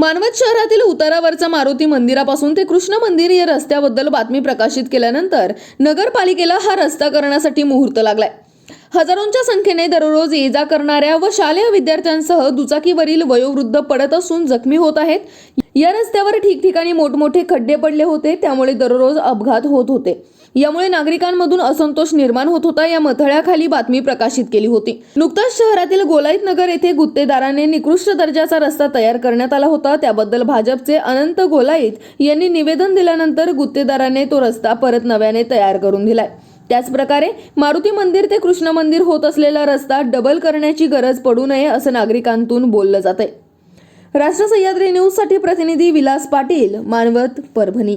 मानवत शहरातील उतारावरचा मारुती मंदिरापासून ते कृष्ण मंदिर या रस्त्याबद्दल बातमी प्रकाशित केल्यानंतर नगरपालिकेला हा रस्ता करण्यासाठी मुहूर्त लागलाय. हजारोंच्या संख्येने दररोज ये जा करणाऱ्या व शालेय विद्यार्थ्यांसह दुचाकीवरील वयोवृद्ध पडत असून जखमी होत आहेत. या रस्त्यावर ठिकठिकाणी मोठमोठे खड्डे पडले होते त्यामुळे दररोज अपघात होत होते. यामुळे नागरिकांमधून असंतोष निर्माण होत होता. या मथळ्याखाली बातमी प्रकाशित केली होती. नुकताच शहरातील गोलाईत नगर येथे गुत्तेदाराने निकृष्ट दर्जाचा रस्ता तयार करण्यात आला होता. त्याबद्दल भाजपचे अनंत गोलाईत यांनी निवेदन दिल्यानंतर गुत्तेदाराने तो रस्ता परत नव्याने तयार करून दिलाय. त्याचप्रकारे मारुती मंदिर ते कृष्ण मंदिर होत असलेला रस्ता डबल करण्याची गरज पडू नये असं नागरिकांतून बोललं जात आहे राष्ट्र सह्याद्री न्यूजसाठी प्रतिनिधी विलास पाटील मानवत परभणी.